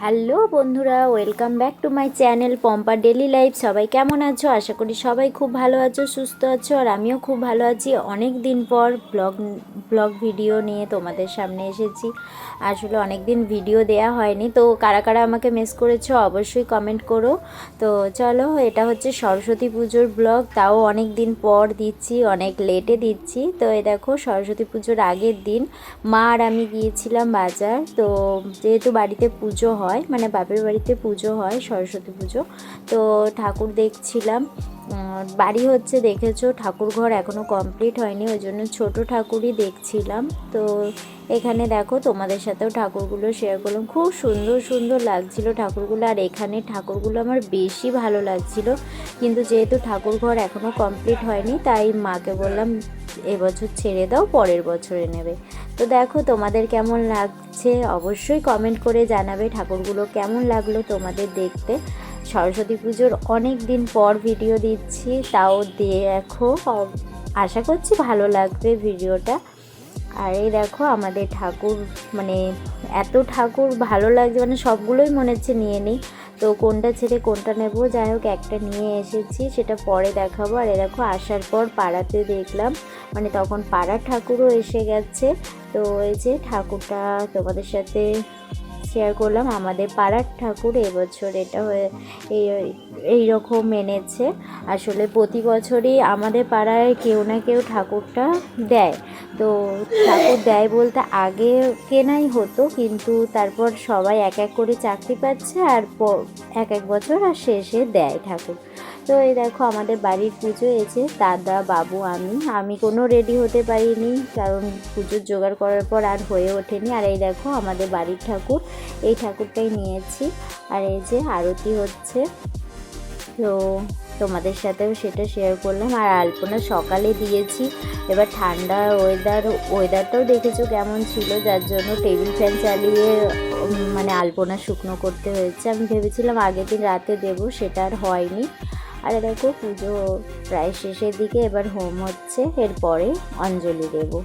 Hello বন্ধুরা, welcome back to my channel Pompa daily life. সবাই কেমন আছো? আশা করি সবাই খুব ভালো আছো, সুস্থ আছো, আর আমিও খুব ভালো আছি। অনেক দিন পর ব্লগ ব্লগ ভিডিও নিয়ে তোমাদের সামনে এসেছি। আসলে অনেক দিন ভিডিও দেয়া হয়নি, তো কারা কারা আমাকে মিস করেছ অবশ্যই কমেন্ট করো। তো চলো, এটা হচ্ছে সরস্বতী পুজোর ব্লগ। তাও অনেক দিন পর দিচ্ছি, অনেক লেটে দিচ্ছি। তো এ দেখো, সরস্বতী পুজোর আগের দিন মা আর আমি গিয়েছিলাম বাজার। তো যেহেতু বাড়িতে পুজো হয় মানে বাপের বাড়িতে পুজো হয়, সরস্বতী পুজো। তো ঠাকুর দেখছিলাম বাড়ি হচ্ছে দেখেছ, ঠাকুর ঘর এখনও কমপ্লিট হয়নি, ওই জন্য ছোটো ঠাকুরই দেখছিলাম। তো এখানে দেখো, তোমাদের সাথেও ঠাকুরগুলো শেয়ার করলাম। খুব সুন্দর সুন্দর লাগছিল ঠাকুরগুলো, আর এখানে ঠাকুরগুলো আমার বেশি ভালো লাগছিল। কিন্তু যেহেতু ঠাকুর ঘর এখনও কমপ্লিট হয়নি, তাই মাকে বললাম এবছর ছেড়ে দাও, পরের বছরে নেবে তো দেখো তোমাদের কেমন লাগছে? অবশ্যই কমেন্ট করে জানাবে ঠাকুরগুলো কেমন লাগল তোমাদের দেখতে। সরস্বতী পুজোর অনেক দিন পর ভিডিও দিচ্ছি, তাও দেখো। আশা করছি ভালো লাগবে ভিডিওটা আর এই দেখো আমাদের ঠাকুর মানে এত ঠাকুর ভালো লাগছে মানে সবগুলোই মনে হচ্ছে নিয়ে নিই। তো কোনটা ছেড়ে কোনটা নেব? যাই হোক একটা নিয়ে এসেছি, সেটা পরে দেখাবো। আর এরকম আসার পর পাড়াতে দেখলাম মানে তখন পাড়ার ঠাকুরও এসে গেছে। তো এই যে ঠাকুরটা তোমাদের সাথে শেয়ার করলাম, আমাদের পাড়ার ঠাকুর এবছর এটা হয়ে, এই এই রকম এনেছে। আসলে প্রতি বছরই আমাদের পাড়ায় কেউ না কেউ ঠাকুরটা দেয়। তো ঠাকুর দেয় বলতে আগে কেনাই হতো, কিন্তু তারপর সবাই এক এক করে চাকরি পাচ্ছে আর এক এক বছর আর শেষে দেয় ঠাকুর। তো এই দেখো আমাদের বাড়ির পুজো এসে দাদা, বাবু, আমি আমি কোনো রেডি হতে পারিনি, কারণ পুজোর জোগাড় করার পর আর হয়ে ওঠেনি। আর এই দেখো আমাদের বাড়ির ঠাকুর, এই ঠাকুরটাই নিয়েছি। আর এই যে আরতি হচ্ছে। তো তোমাদের সাথেও সেটা শেয়ার করলাম। আর আলপনা সকালে দিয়েছি। এবার ঠান্ডা ওয়েদার ওয়েদারটাও দেখেছ কেমন ছিল? যার জন্য টেবিল ফ্যান চালিয়ে মানে আলপনা শুকনো করতে হয়েছে। আমি ভেবেছিলাম আগের দিন রাতে দেবো, সেটা আর হয়নি। আর দেখো পুজো প্রায় শেষের দিকে, এবার হোম হচ্ছে। এরপরে অঞ্জলি দেবো।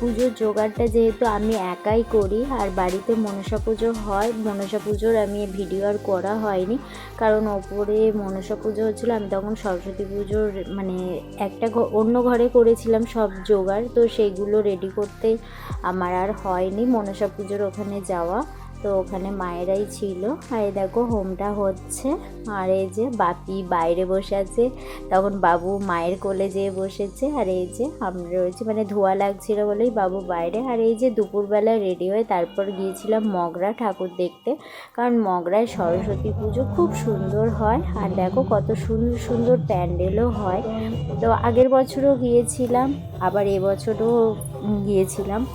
পুজোর জোগাড়টা যেহেতু আমি একাই করি আর বাড়িতে মনসা পুজো হয়, মনসা পুজোর আমি ভিডিও আর করা হয়নি। কারণ ওপরে মনসা পুজো হচ্ছিল, আমি তখন সরস্বতী পুজোর মানে একটা অন্য ঘরে করেছিলাম সব জোগাড়, তো সেইগুলো রেডি করতে আমার আর হয়নি মনসা পুজোর ওখানে যাওয়া। তো ওখানে মায়েরাই ছিল। আর এই দেখো হোমটা হচ্ছে। আর এই যে বাপি বাইরে বসে আছে। তখন বাবু মায়ের কোলে যেয়ে বসেছে। আর এই যে আমরা রয়েছি। মানে ধোয়া লাগছিল বলেই বাবু বাইরে। আর এই যে দুপুরবেলা রেডি হয়ে তারপর গিয়েছিলাম মগরা ঠাকুর দেখতে। কারণ মগরায় সরস্বতী পুজো খুব সুন্দর হয়। আর দেখো কত সুন্দর সুন্দর প্যান্ডেলও হয়। তো আগের বছরও গিয়েছিলাম। আবার এবছরও গিয়েছিলাম।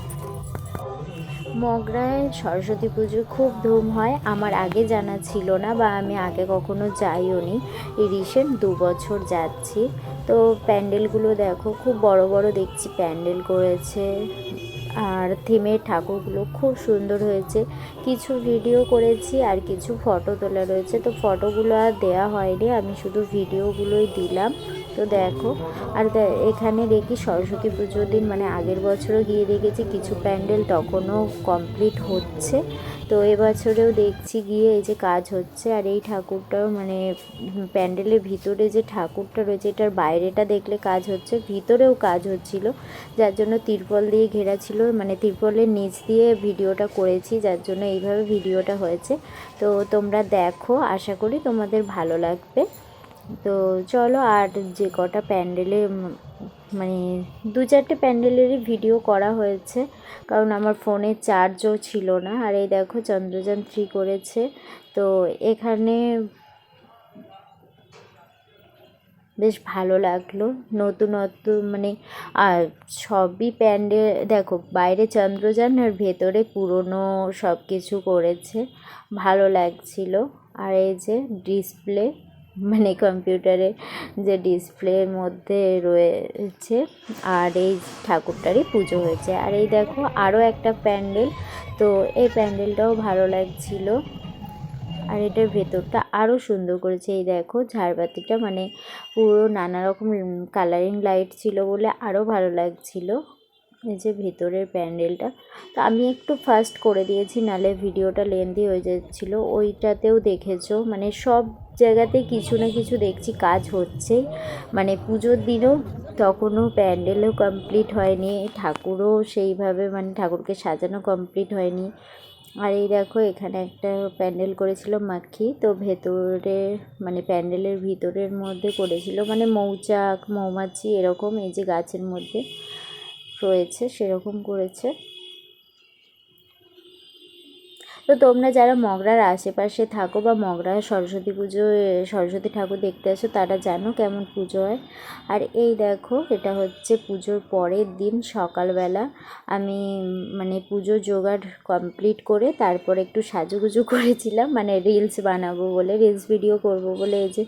মগরায় সরস্বতী পুজো খুব ধুম হয়। আমার আগে জানা ছিল না বা আমি আগে কখনো যাইও নি। এই রিসেন্ট দু বছর যাচ্ছি। তো প্যান্ডেলগুলো দেখো, খুব বড় বড় দেখছি। প্যান্ডেল করেছে আর থিমের ঠাকুরগুলো খুব সুন্দর হয়েছে। কিছু ভিডিও করেছি আর কিছু ফটো তোলা রয়েছে। তো ফটোগুলো আর দেওয়া হয়নি। আমি শুধু ভিডিওগুলোই দিলাম। তো দেখো, আর এখানে দেখি সরস্বতী পুজোর দিন মানে আগের বছরও গিয়ে দেখেছি কিছু প্যান্ডেল, তখনও কমপ্লিট হচ্ছে। তো এবছরেও দেখছি গিয়ে এই যে কাজ হচ্ছে, আর এই ঠাকুরটাও মানে প্যান্ডেলের ভিতরে যে ঠাকুরটা রয়েছে, এটার বাইরেটা দেখলে কাজ হচ্ছে, ভিতরেও কাজ হচ্ছিল। যার জন্য তিরপল দিয়ে ঘেরা ছিল মানে তিরপলের নিচ দিয়ে ভিডিওটা করেছি, যার জন্য এইভাবে ভিডিওটা হয়েছে। তো তোমরা দেখো, আশা করি তোমাদের ভালো লাগবে। তো চলো আর যে কটা প্যান্ডেলে মানে দু চারটে প্যান্ডেলেরই ভিডিও করা হয়েছে। কারণ আমার ফোনে চার্জও ছিল না। আর এই দেখো চন্দ্রযান থ্রি করেছে। তো এখানে বেশ ভালো লাগল। নতুনত্ব মানে আর সবই প্যান্ডেল দেখো বাইরে চন্দ্রযান আর ভেতরে পুরনো সব কিছু করেছে। ভালো লাগছিল। আর এই যে ডিসপ্লে মানে কম্পিউটারে যে ডিসপ্লের মধ্যে রয়েছে আর এই ঠাকুরটারই পুজো হয়েছে। আর এই দেখো আরও একটা প্যান্ডেল। তো এই প্যান্ডেলটাও ভালো লাগছিল। আর এটার ভেতরটা আরও সুন্দর করেছে। এই দেখো ঝাড়বাতিটা মানে পুরো নানা রকম কালারিং লাইট ছিল বলে আরও ভালো লাগছিল। এই যে ভেতরের প্যান্ডেলটা। তো আমি একটু ফাস্ট করে দিয়েছি, নালে ভিডিওটা লেন্দি হয়ে যাচ্ছিল। ওইটাতেও দেখেছ মানে সব জায়গাতে কিছু না কিছু দেখছি, কাজ হচ্ছে। মানে পুজোর দিনও তখনও প্যান্ডেলও কমপ্লিট হয়নি, ঠাকুরও সেইভাবে মানে ঠাকুরকে সাজানো কমপ্লিট হয়নি। আর এই দেখো, এখানে একটা প্যান্ডেল করেছিল মাখি তো ভেতরে মানে প্যান্ডেলের ভিতরের মধ্যে করেছিল মানে মৌচাক, মৌমাছি এরকম, এই যে গাছের মধ্যে রয়েছে সেরকম করেছে। তো তোমরা যারা মগরার আশেপাশে থাকো বা মগরা সরস্বতী পুজো সরস্বতী ঠাকুর দেখতে আসো, তারা জানো কেমন পুজো হয়। আর এই দেখো, এটা হচ্ছে পুজোর পরের দিন সকালবেলা। আমি মানে পুজো জোগাড় কমপ্লিট করে তারপর একটু সাজুগুজু করেছিলাম মানে রিলস বানাবো বলে রিলস ভিডিও করব বলে এই যে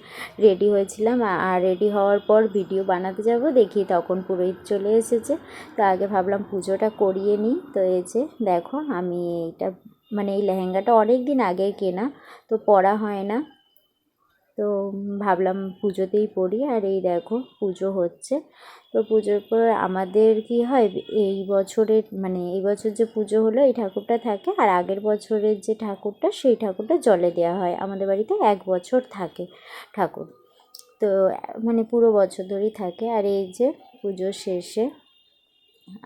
রেডি হয়েছিলাম। আর রেডি হওয়ার পর ভিডিও বানাতে যাব, দেখি তখন পুরোহিত চলে এসেছে। তো আগে ভাবলাম পুজোটা করিয়ে নিই। তো এই যে দেখো, আমি এইটা মানে এই লেহেঙ্গাটা অনেক দিন আগে কেনা, তো পরা হয় না। তো ভাবলাম পুজোতেই পরি, আর এই দেখো পুজো হচ্ছে। তো পুজোর পর আমাদের কি হয়, এই বছরের মানে এই বছর যে পুজো হলো, এই ঠাকুরটা থাকে, আর আগের বছরের যে ঠাকুরটা, সেই ঠাকুরটা জলে দেওয়া হয়। আমাদের বাড়িতে এক বছর থাকে ঠাকুর। তো মানে পুরো বছর ধরেই থাকে। আর এই যে পুজো শেষে,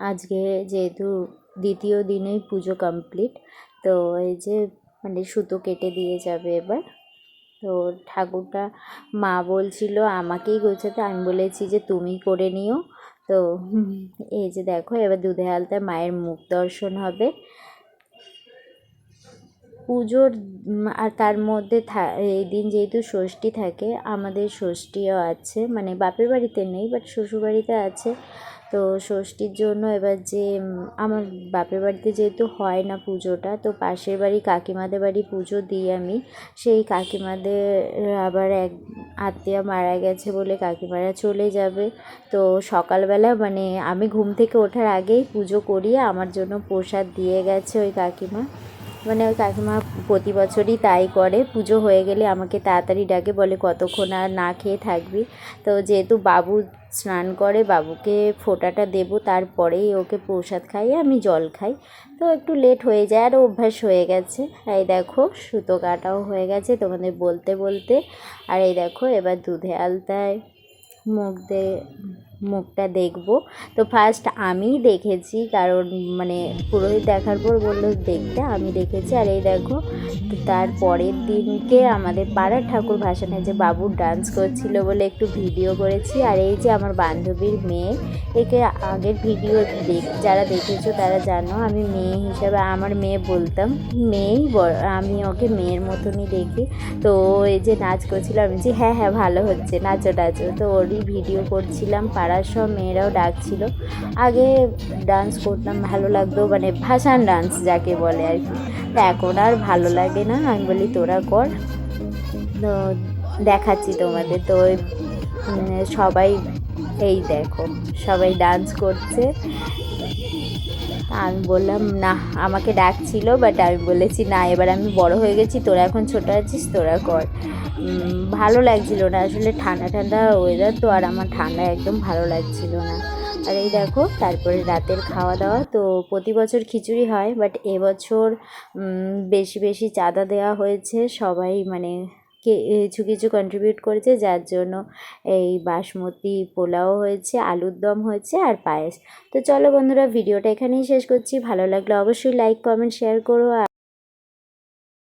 আজকে যেহেতু দ্বিতীয় দিনেই পুজো কমপ্লিট তো এই যে মানে সুতো কেটে দিয়ে যাবে এবার। তো ঠাকুরটা মা বলছিল, আমাকেই গোছাতে আমি বলেছি যে, তুমি করে নিও। তো এই যে দেখো, এবার দুধে আলতায় মায়ের মুখ দর্শন হবে। পুজোর আর তার মধ্যে এই দিন যেহেতু ষষ্ঠী থাকে, আমাদের ষষ্ঠীও আছে। মানে বাপের বাড়িতে নেই, বাট শ্বশুরবাড়িতে আছে। তো ষষ্ঠীর জন্য এবার যে আমার বাপের বাড়িতে যেহেতু হয় না পুজোটা, তো পাশের বাড়ি কাকিমাদের বাড়ি পুজো দিই আমি। সেই কাকিমাদের আবার এক আত্মীয় মারা গেছে বলে কাকিমারা চলে যাবে। তো সকালবেলা মানে আমি ঘুম থেকে ওঠার আগেই পুজো করিয়ে আমার জন্য প্রসাদ দিয়ে গেছে ওই কাকিমা। মানে ওই কাকিমা প্রতি বছরই তাই করে। পুজো হয়ে গেলে আমাকে তাড়াতাড়ি ডাকে, বলে কতক্ষণ আর না খেয়ে থাকবি। তো যেহেতু বাবু স্নান করে, বাবুকে ফোঁটাটা দেবো, তারপরেই ওকে প্রসাদ খাইয়ে আমি জল খাই। তো একটু লেট হয়ে যায়, আর অভ্যাস হয়ে গেছে। এই দেখো, সুতো কাটাও হয়ে গেছে তোমাদের বলতে বলতে। আর এই দেখো, এবার দুধে আলতায় মুখ দিয়ে মুখটা দেখব। তো ফার্স্ট আমিই দেখেছি, কারণ মানে পুরোহিত দেখার পর বলল, দেখতে আমি দেখেছি। আর এই দেখো তার পরের দিনকে আমাদের পাড়ার ঠাকুর ভাসানে যে বাবু ডান্স করছিল বলে একটু ভিডিও করেছি। আর এই যে আমার বান্ধবীর মেয়ে, একে আগের ভিডিও দেখ, যারা দেখেছ তারা জানো, আমি মেয়ে হিসাবে আমার মেয়ে বলতাম, মেয়েই আমি ওকে মেয়ের মতনই দেখি। তো এই যে নাচ করছিল, আমি যে হ্যাঁ হ্যাঁ ভালো হচ্ছে, নাচো নাচো। তো ওরই ভিডিও করছিলাম পাড়ার সব মেয়েরাও ডাকছিল। আগে ডান্স করতাম, ভালো লাগতো মানে ভাসান ডান্স যাকে বলে আর কি। তো এখন আর ভালো লাগে না, আমি বলি তোরা কর। তো দেখাচ্ছি তোমাদের, তো সবাই, এই দেখো, সবাই ডান্স করছে। আমি বললাম, না, আমাকে ডাকছিল বাট আমি বলেছি, না, এবার আমি বড় হয়ে গেছি, তোরা এখন ছোটো আছিস, তোরা কর। ভালো লাগছিল না, আসলে ঠান্ডা ঠান্ডা ওয়েদার তো, আর আমার ঠান্ডা একদম ভালো লাগছিল না। আর এই দেখো, তারপরে রাতের খাওয়া দাওয়া, তো প্রতি বছর খিচুড়ি হয় বাট এবছর বেশি বেশি চাঁদা দেওয়া হয়েছে, সবাই মানে কিছু কিছু কন্ট্রিবিউট করেছে, যার জন্য এই বাসমতি পোলাও হয়েছে, আলুর দম হয়েছে আর পায়েস। তো চলো বন্ধুরা, ভিডিওটা এখানেই শেষ করছি। ভালো লাগলে অবশ্যই লাইক কমেন্ট শেয়ার করো